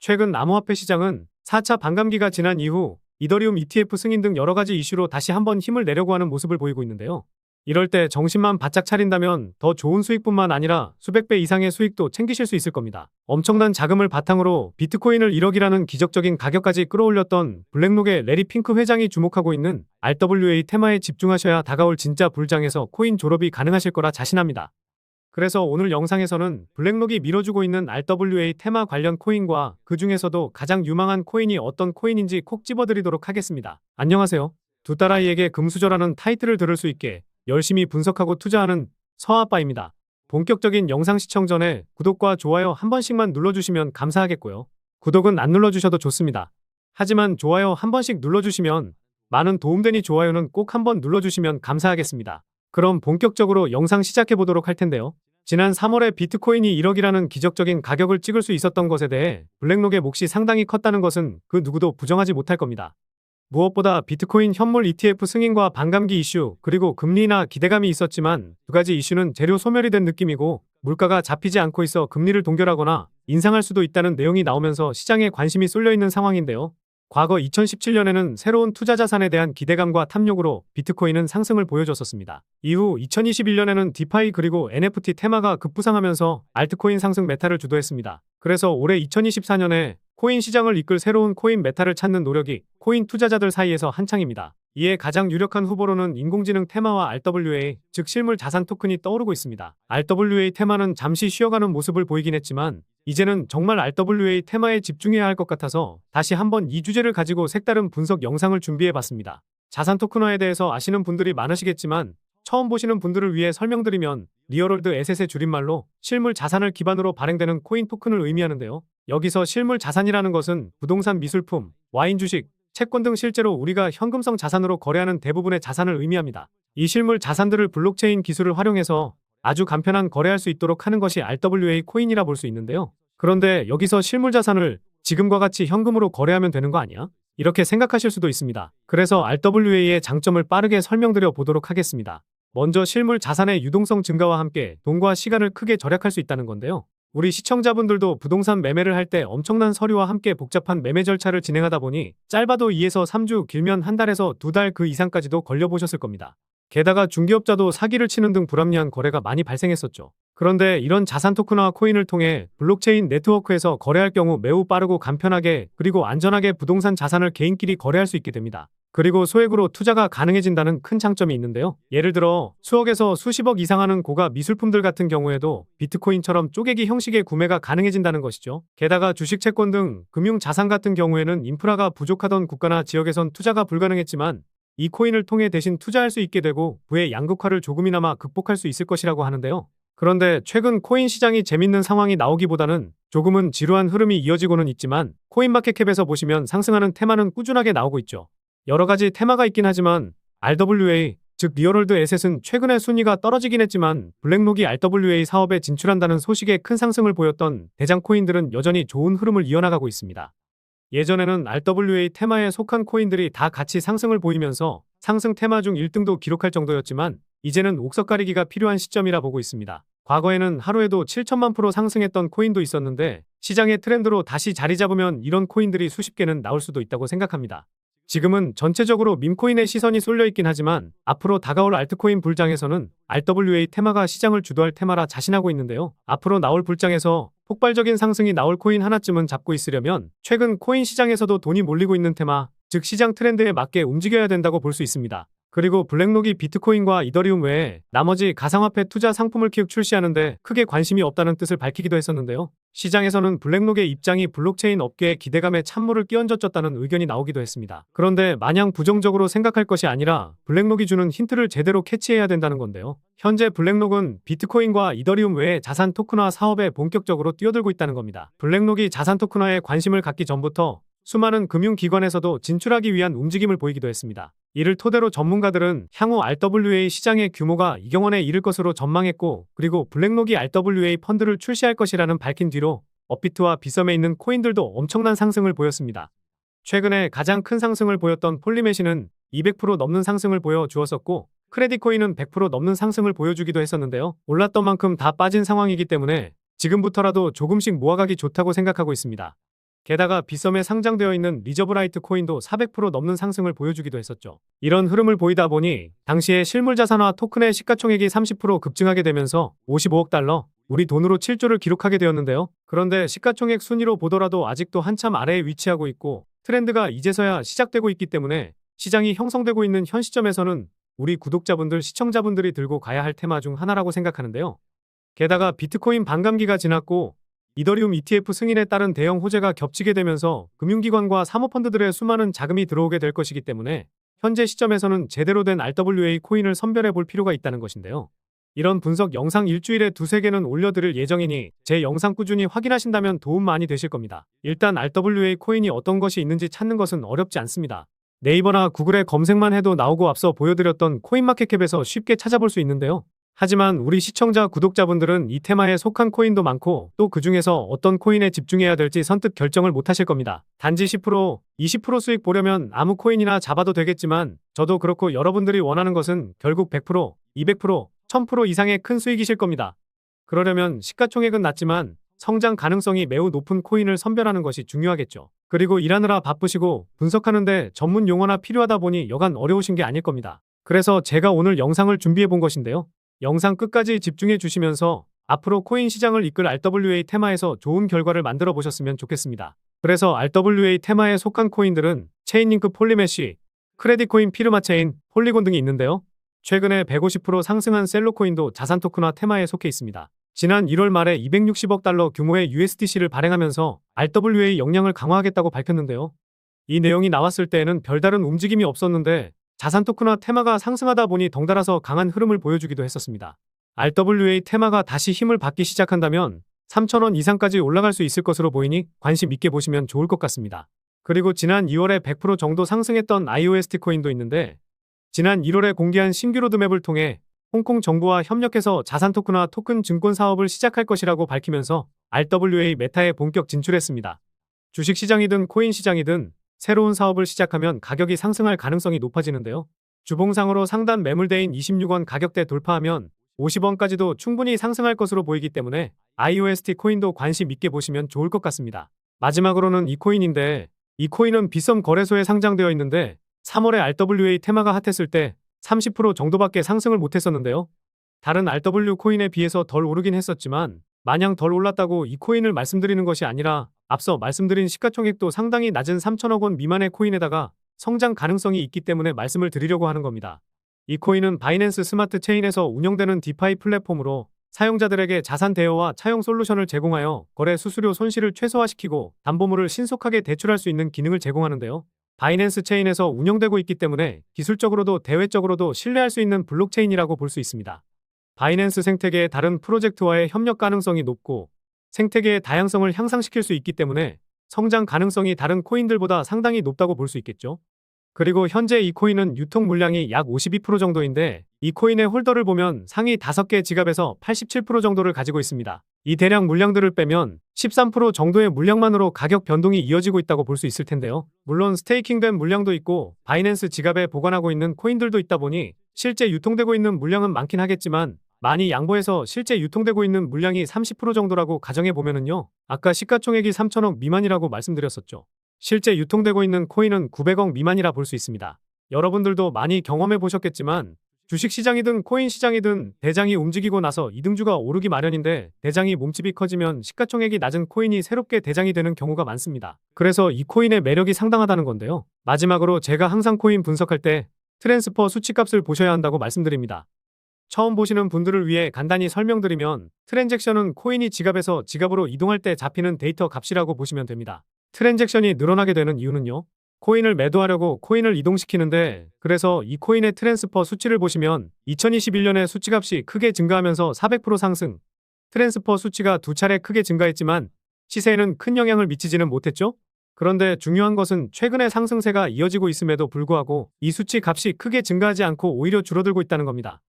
최근 암호화폐 시장은 4차 반감기가 지난 이후 이더리움 ETF 승인 등 여러 가지 이슈로 다시 한번 힘을 내려고 하는 모습을 보이고 있는데요. 이럴 때 정신만 바짝 차린다면 더 좋은 수익뿐만 아니라 수백 배 이상의 수익도 챙기실 수 있을 겁니다. 엄청난 자금을 바탕으로 비트코인을 1억이라는 기적적인 가격까지 끌어올렸던 블랙록의 레리 핑크 회장이 주목하고 있는 RWA 테마에 집중하셔야 다가올 진짜 불장에서 코인 졸업이 가능하실 거라 자신합니다. 그래서 오늘 영상에서는 블랙록이 밀어주고 있는 RWA 테마 관련 코인과 그 중에서도 가장 유망한 코인이 어떤 코인인지 콕 집어드리도록 하겠습니다. 안녕하세요. 두 딸아이에게 금수저라는 타이틀을 들을 수 있게 열심히 분석하고 투자하는 서아빠입니다. 본격적인 영상 시청 전에 구독과 좋아요 한 번씩만 눌러주시면 감사하겠고요. 구독은 안 눌러주셔도 좋습니다. 하지만 좋아요 한 번씩 눌러주시면 많은 도움되니 좋아요는 꼭 한번 눌러주시면 감사하겠습니다. 그럼 본격적으로 영상 시작해 보도록 할 텐데요. 지난 3월에 비트코인이 1억이라는 기적적인 가격을 찍을 수 있었던 것에 대해 블랙록의 몫이 상당히 컸다는 것은 그 누구도 부정하지 못할 겁니다. 무엇보다 비트코인 현물 ETF 승인과 반감기 이슈, 그리고 금리나 기대감이 있었지만 두 가지 이슈는 재료 소멸이 된 느낌이고 물가가 잡히지 않고 있어 금리를 동결하거나 인상할 수도 있다는 내용이 나오면서 시장에 관심이 쏠려 있는 상황인데요. 과거 2017년에는 새로운 투자 자산에 대한 기대감과 탐욕으로 비트코인은 상승을 보여줬었습니다. 이후 2021년에는 디파이 그리고 NFT 테마가 급부상하면서 알트코인 상승 메타를 주도했습니다. 그래서 올해 2024년에 코인 시장을 이끌 새로운 코인 메타를 찾는 노력이 코인 투자자들 사이에서 한창입니다. 이에 가장 유력한 후보로는 인공지능 테마와 RWA, 즉 실물 자산 토큰이 떠오르고 있습니다. RWA 테마는 잠시 쉬어가는 모습을 보이긴 했지만 이제는 정말 RWA 테마에 집중해야 할 것 같아서 다시 한번 이 주제를 가지고 색다른 분석 영상을 준비해 봤습니다. 자산 토큰화에 대해서 아시는 분들이 많으시겠지만 처음 보시는 분들을 위해 설명드리면 리얼월드 에셋의 줄임말로 실물 자산을 기반으로 발행되는 코인 토큰을 의미하는데요. 여기서 실물 자산이라는 것은 부동산 미술품, 와인 주식, 채권 등 실제로 우리가 현금성 자산으로 거래하는 대부분의 자산을 의미합니다. 이 실물 자산들을 블록체인 기술을 활용해서 아주 간편한 거래할 수 있도록 하는 것이 RWA 코인이라 볼 수 있는데요. 그런데 여기서 실물 자산을 지금과 같이 현금으로 거래하면 되는 거 아니야? 이렇게 생각하실 수도 있습니다. 그래서 RWA의 장점을 빠르게 설명드려 보도록 하겠습니다. 먼저 실물 자산의 유동성 증가와 함께 돈과 시간을 크게 절약할 수 있다는 건데요. 우리 시청자분들도 부동산 매매를 할 때 엄청난 서류와 함께 복잡한 매매 절차를 진행하다 보니 짧아도 2에서 3주 길면 한 달에서 두 달 그 이상까지도 걸려보셨을 겁니다. 게다가 중개업자도 사기를 치는 등 불합리한 거래가 많이 발생했었죠. 그런데 이런 자산 토큰화 코인을 통해 블록체인 네트워크에서 거래할 경우 매우 빠르고 간편하게 그리고 안전하게 부동산 자산을 개인끼리 거래할 수 있게 됩니다. 그리고 소액으로 투자가 가능해진다는 큰 장점이 있는데요. 예를 들어 수억에서 수십억 이상 하는 고가 미술품들 같은 경우에도 비트코인처럼 쪼개기 형식의 구매가 가능해진다는 것이죠. 게다가 주식 채권 등 금융 자산 같은 경우에는 인프라가 부족하던 국가나 지역에선 투자가 불가능했지만 이 코인을 통해 대신 투자할 수 있게 되고 부의 양극화를 조금이나마 극복할 수 있을 것이라고 하는데요. 그런데 최근 코인 시장이 재밌는 상황이 나오기보다는 조금은 지루한 흐름이 이어지고는 있지만 코인마켓캡에서 보시면 상승하는 테마는 꾸준하게 나오고 있죠. 여러 가지 테마가 있긴 하지만 RWA, 즉 리얼월드 에셋은 최근에 순위가 떨어지긴 했지만 블랙록이 RWA 사업에 진출한다는 소식에 큰 상승을 보였던 대장 코인들은 여전히 좋은 흐름을 이어나가고 있습니다. 예전에는 RWA 테마에 속한 코인들이 다 같이 상승을 보이면서 상승 테마 중 1등도 기록할 정도였지만 이제는 옥석 가리기가 필요한 시점이라 보고 있습니다. 과거에는 하루에도 7천만 프로 상승했던 코인도 있었는데 시장의 트렌드로 다시 자리 잡으면 이런 코인들이 수십 개는 나올 수도 있다고 생각합니다. 지금은 전체적으로 밈코인의 시선이 쏠려 있긴 하지만 앞으로 다가올 알트코인 불장에서는 RWA 테마가 시장을 주도할 테마라 자신하고 있는데요. 앞으로 나올 불장에서 폭발적인 상승이 나올 코인 하나쯤은 잡고 있으려면 최근 코인 시장에서도 돈이 몰리고 있는 테마, 즉 시장 트렌드에 맞게 움직여야 된다고 볼 수 있습니다. 그리고 블랙록이 비트코인과 이더리움 외에 나머지 가상화폐 투자 상품을 키욱 출시하는데 크게 관심이 없다는 뜻을 밝히기도 했었는데요. 시장에서는 블랙록의 입장이 블록체인 업계의 기대감에 찬물을 끼얹어줬다는 의견이 나오기도 했습니다. 그런데 마냥 부정적으로 생각할 것이 아니라 블랙록이 주는 힌트를 제대로 캐치해야 된다는 건데요. 현재 블랙록은 비트코인과 이더리움 외에 자산 토큰화 사업에 본격적으로 뛰어들고 있다는 겁니다. 블랙록이 자산 토큰화에 관심을 갖기 전부터 수많은 금융기관에서도 진출하기 위한 움직임을 보이기도 했습니다. 이를 토대로 전문가들은 향후 RWA 시장의 규모가 이경원에 이를 것으로 전망했고 그리고 블랙록이 RWA 펀드를 출시할 것이라는 밝힌 뒤로 업비트와 비썸에 있는 코인들도 엄청난 상승을 보였습니다. 최근에 가장 큰 상승을 보였던 폴리메시는 200% 넘는 상승을 보여주었었고 크레디코인은 100% 넘는 상승을 보여주기도 했었는데요. 올랐던 만큼 다 빠진 상황이기 때문에 지금부터라도 조금씩 모아가기 좋다고 생각하고 있습니다. 게다가 비썸에 상장되어 있는 리저브라이트 코인도 400% 넘는 상승을 보여주기도 했었죠. 이런 흐름을 보이다 보니 당시에 실물 자산화 토큰의 시가총액이 30% 급증하게 되면서 55억 달러, 우리 돈으로 7조를 기록하게 되었는데요. 그런데 시가총액 순위로 보더라도 아직도 한참 아래에 위치하고 있고 트렌드가 이제서야 시작되고 있기 때문에 시장이 형성되고 있는 현 시점에서는 우리 구독자분들, 시청자분들이 들고 가야 할 테마 중 하나라고 생각하는데요. 게다가 비트코인 반감기가 지났고 이더리움 ETF 승인에 따른 대형 호재가 겹치게 되면서 금융기관과 사모펀드들의 수많은 자금이 들어오게 될 것이기 때문에 현재 시점에서는 제대로 된 RWA 코인을 선별해 볼 필요가 있다는 것인데요. 이런 분석 영상 일주일에 두세 개는 올려드릴 예정이니 제 영상 꾸준히 확인하신다면 도움 많이 되실 겁니다. 일단 RWA 코인이 어떤 것이 있는지 찾는 것은 어렵지 않습니다. 네이버나 구글에 검색만 해도 나오고 앞서 보여드렸던 코인마켓캡에서 쉽게 찾아볼 수 있는데요. 하지만 우리 시청자 구독자분들은 이 테마에 속한 코인도 많고 또 그 중에서 어떤 코인에 집중해야 될지 선뜻 결정을 못 하실 겁니다. 단지 10%, 20% 수익 보려면 아무 코인이나 잡아도 되겠지만 저도 그렇고 여러분들이 원하는 것은 결국 100%, 200%, 1000% 이상의 큰 수익이실 겁니다. 그러려면 시가총액은 낮지만 성장 가능성이 매우 높은 코인을 선별하는 것이 중요하겠죠. 그리고 일하느라 바쁘시고 분석하는데 전문 용어나 필요하다 보니 여간 어려우신 게 아닐 겁니다. 그래서 제가 오늘 영상을 준비해 본 것인데요. 영상 끝까지 집중해 주시면서 앞으로 코인 시장을 이끌 RWA 테마에서 좋은 결과를 만들어 보셨으면 좋겠습니다. 그래서 RWA 테마에 속한 코인들은 체인링크 폴리메쉬, 크레딧 코인 피르마체인, 폴리곤 등이 있는데요. 최근에 150% 상승한 셀로코인도 자산 토큰화 테마에 속해 있습니다. 지난 1월 말에 260억 달러 규모의 USDC를 발행하면서 RWA 역량을 강화하겠다고 밝혔는데요. 이 내용이 나왔을 때에는 별다른 움직임이 없었는데 자산 토큰화 테마가 상승하다 보니 덩달아서 강한 흐름을 보여주기도 했었습니다. RWA 테마가 다시 힘을 받기 시작한다면 3,000원 이상까지 올라갈 수 있을 것으로 보이니 관심 있게 보시면 좋을 것 같습니다. 그리고 지난 2월에 100% 정도 상승했던 IOST 코인도 있는데 지난 1월에 공개한 신규 로드맵을 통해 홍콩 정부와 협력해서 자산 토큰화 토큰 증권 사업을 시작할 것이라고 밝히면서 RWA 메타에 본격 진출했습니다. 주식 시장이든 코인 시장이든 새로운 사업을 시작하면 가격이 상승할 가능성이 높아지는데요. 주봉상으로 상단 매물대인 26원 가격대 돌파하면 50원까지도 충분히 상승할 것으로 보이기 때문에 IOST 코인도 관심 있게 보시면 좋을 것 같습니다. 마지막으로는 이 코인인데 이 코인은 비썸 거래소에 상장되어 있는데 3월에 RWA 테마가 핫했을 때 30% 정도밖에 상승을 못했었는데요. 다른 RW 코인에 비해서 덜 오르긴 했었지만 마냥 덜 올랐다고 이 코인을 말씀드리는 것이 아니라 앞서 말씀드린 시가총액도 상당히 낮은 3천억 원 미만의 코인에다가 성장 가능성이 있기 때문에 말씀을 드리려고 하는 겁니다. 이 코인은 바이낸스 스마트 체인에서 운영되는 디파이 플랫폼으로 사용자들에게 자산 대여와 차용 솔루션을 제공하여 거래 수수료 손실을 최소화시키고 담보물을 신속하게 대출할 수 있는 기능을 제공하는데요. 바이낸스 체인에서 운영되고 있기 때문에 기술적으로도 대외적으로도 신뢰할 수 있는 블록체인이라고 볼 수 있습니다. 바이낸스 생태계의 다른 프로젝트와의 협력 가능성이 높고 생태계의 다양성을 향상시킬 수 있기 때문에 성장 가능성이 다른 코인들보다 상당히 높다고 볼 수 있겠죠. 그리고 현재 이 코인은 유통 물량이 약 52% 정도인데 이 코인의 홀더를 보면 상위 5개 지갑에서 87% 정도를 가지고 있습니다. 이 대량 물량들을 빼면 13% 정도의 물량만으로 가격 변동이 이어지고 있다고 볼 수 있을 텐데요. 물론 스테이킹된 물량도 있고 바이낸스 지갑에 보관하고 있는 코인들도 있다 보니 실제 유통되고 있는 물량은 많긴 하겠지만 많이 양보해서 실제 유통되고 있는 물량이 30% 정도라고 가정해 보면은요. 아까 시가총액이 3천억 미만이라고 말씀드렸었죠. 실제 유통되고 있는 코인은 900억 미만이라 볼 수 있습니다. 여러분들도 많이 경험해 보셨겠지만 주식 시장이든 코인 시장이든 대장이 움직이고 나서 이등주가 오르기 마련인데 대장이 몸집이 커지면 시가총액이 낮은 코인이 새롭게 대장이 되는 경우가 많습니다. 그래서 이 코인의 매력이 상당하다는 건데요. 마지막으로 제가 항상 코인 분석할 때 트랜스퍼 수치값을 보셔야 한다고 말씀드립니다. 처음 보시는 분들을 위해 간단히 설명드리면 트랜잭션은 코인이 지갑에서 지갑으로 이동할 때 잡히는 데이터 값이라고 보시면 됩니다. 트랜잭션이 늘어나게 되는 이유는요. 코인을 매도하려고 코인을 이동시키는데 그래서 이 코인의 트랜스퍼 수치를 보시면 2021년에 수치값이 크게 증가하면서 400% 상승 트랜스퍼 수치가 두 차례 크게 증가했지만 시세에는 큰 영향을 미치지는 못했죠? 그런데 중요한 것은 최근의 상승세가 이어지고 있음에도 불구하고 이 수치 값이 크게 증가하지 않고 오히려 줄어들고 있다는 겁니다.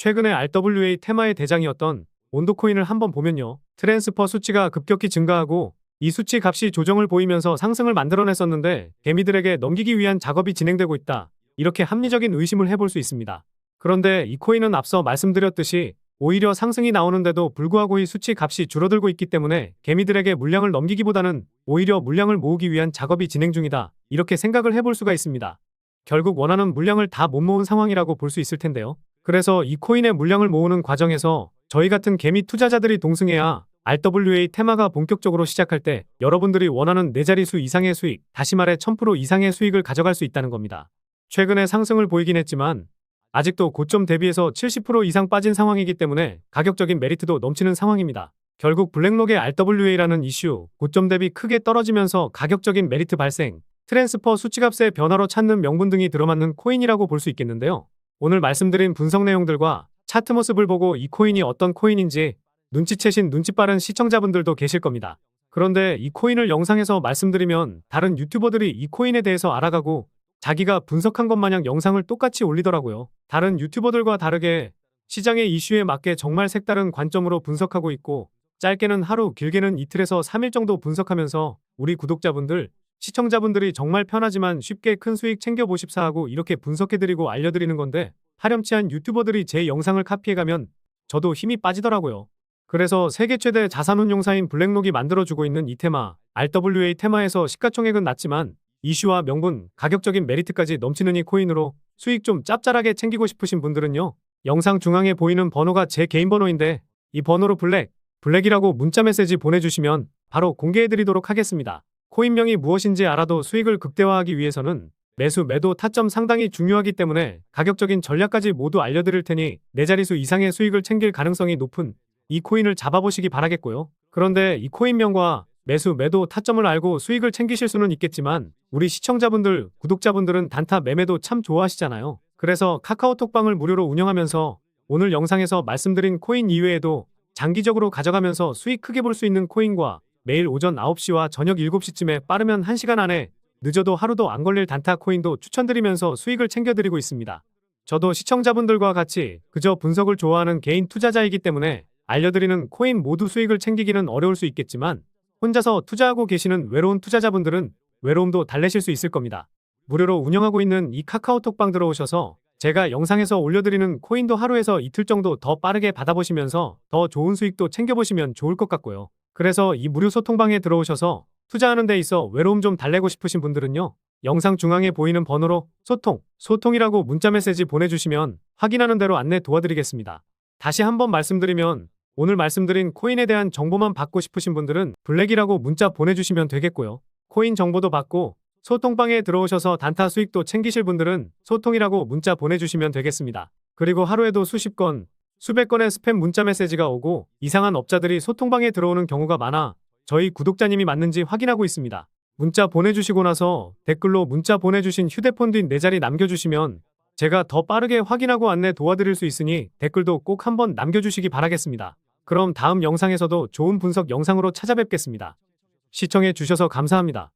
최근에 RWA 테마의 대장이었던 온도코인을 한번 보면요. 트랜스퍼 수치가 급격히 증가하고 이 수치 값이 조정을 보이면서 상승을 만들어냈었는데 개미들에게 넘기기 위한 작업이 진행되고 있다. 이렇게 합리적인 의심을 해볼 수 있습니다. 그런데 이 코인은 앞서 말씀드렸듯이 오히려 상승이 나오는데도 불구하고 이 수치 값이 줄어들고 있기 때문에 개미들에게 물량을 넘기기보다는 오히려 물량을 모으기 위한 작업이 진행 중이다. 이렇게 생각을 해볼 수가 있습니다. 결국 원하는 물량을 다 못 모은 상황이라고 볼 수 있을 텐데요. 그래서 이 코인의 물량을 모으는 과정에서 저희 같은 개미 투자자들이 동승해야 RWA 테마가 본격적으로 시작할 때 여러분들이 원하는 네 자릿수 이상의 수익, 다시 말해 1000% 이상의 수익을 가져갈 수 있다는 겁니다. 최근에 상승을 보이긴 했지만 아직도 고점 대비해서 70% 이상 빠진 상황이기 때문에 가격적인 메리트도 넘치는 상황입니다. 결국 블랙록의 RWA라는 이슈, 고점 대비 크게 떨어지면서 가격적인 메리트 발생, 트랜스퍼 수치값의 변화로 찾는 명분 등이 들어맞는 코인이라고 볼 수 있겠는데요. 오늘 말씀드린 분석 내용들과 차트 모습을 보고 이 코인이 어떤 코인인지 눈치채신 눈치 빠른 시청자분들도 계실 겁니다. 그런데 이 코인을 영상에서 말씀드리면 다른 유튜버들이 이 코인에 대해서 알아가고 자기가 분석한 것 마냥 영상을 똑같이 올리더라고요. 다른 유튜버들과 다르게 시장의 이슈에 맞게 정말 색다른 관점으로 분석하고 있고 짧게는 하루, 길게는 이틀에서 3일 정도 분석하면서 우리 구독자분들, 시청자분들이 정말 편하지만 쉽게 큰 수익 챙겨보십사 하고 이렇게 분석해드리고 알려드리는 건데 파렴치한 유튜버들이 제 영상을 카피해가면 저도 힘이 빠지더라고요. 그래서 세계 최대 자산운용사인 블랙록이 만들어주고 있는 이 테마, RWA 테마에서 시가총액은 낮지만 이슈와 명분, 가격적인 메리트까지 넘치는 이 코인으로 수익 좀 짭짤하게 챙기고 싶으신 분들은요. 영상 중앙에 보이는 번호가 제 개인 번호인데 이 번호로 블랙, 블랙이라고 문자 메시지 보내주시면 바로 공개해드리도록 하겠습니다. 코인명이 무엇인지 알아도 수익을 극대화하기 위해서는 매수, 매도, 타점 상당히 중요하기 때문에 가격적인 전략까지 모두 알려드릴 테니 네 자릿수 이상의 수익을 챙길 가능성이 높은 이 코인을 잡아보시기 바라겠고요. 그런데 이 코인명과 매수, 매도, 타점을 알고 수익을 챙기실 수는 있겠지만 우리 시청자분들, 구독자분들은 단타 매매도 참 좋아하시잖아요. 그래서 카카오톡방을 무료로 운영하면서 오늘 영상에서 말씀드린 코인 이외에도 장기적으로 가져가면서 수익 크게 볼 수 있는 코인과 매일 오전 9시와 저녁 7시쯤에 빠르면 1시간 안에 늦어도 하루도 안 걸릴 단타 코인도 추천드리면서 수익을 챙겨드리고 있습니다. 저도 시청자분들과 같이 그저 분석을 좋아하는 개인 투자자이기 때문에 알려드리는 코인 모두 수익을 챙기기는 어려울 수 있겠지만 혼자서 투자하고 계시는 외로운 투자자분들은 외로움도 달래실 수 있을 겁니다. 무료로 운영하고 있는 이 카카오톡방 들어오셔서 제가 영상에서 올려드리는 코인도 하루에서 이틀 정도 더 빠르게 받아보시면서 더 좋은 수익도 챙겨보시면 좋을 것 같고요. 그래서 이 무료 소통방에 들어오셔서 투자하는 데 있어 외로움 좀 달래고 싶으신 분들은요. 영상 중앙에 보이는 번호로 소통, 소통이라고 문자 메시지 보내주시면 확인하는 대로 안내 도와드리겠습니다. 다시 한번 말씀드리면 오늘 말씀드린 코인에 대한 정보만 받고 싶으신 분들은 블랙이라고 문자 보내주시면 되겠고요. 코인 정보도 받고 소통방에 들어오셔서 단타 수익도 챙기실 분들은 소통이라고 문자 보내주시면 되겠습니다. 그리고 하루에도 수십 건, 수백 건의 스팸 문자 메시지가 오고 이상한 업자들이 소통방에 들어오는 경우가 많아 저희 구독자님이 맞는지 확인하고 있습니다. 문자 보내주시고 나서 댓글로 문자 보내주신 휴대폰 뒷 네 자리 남겨주시면 제가 더 빠르게 확인하고 안내 도와드릴 수 있으니 댓글도 꼭 한번 남겨주시기 바라겠습니다. 그럼 다음 영상에서도 좋은 분석 영상으로 찾아뵙겠습니다. 시청해 주셔서 감사합니다.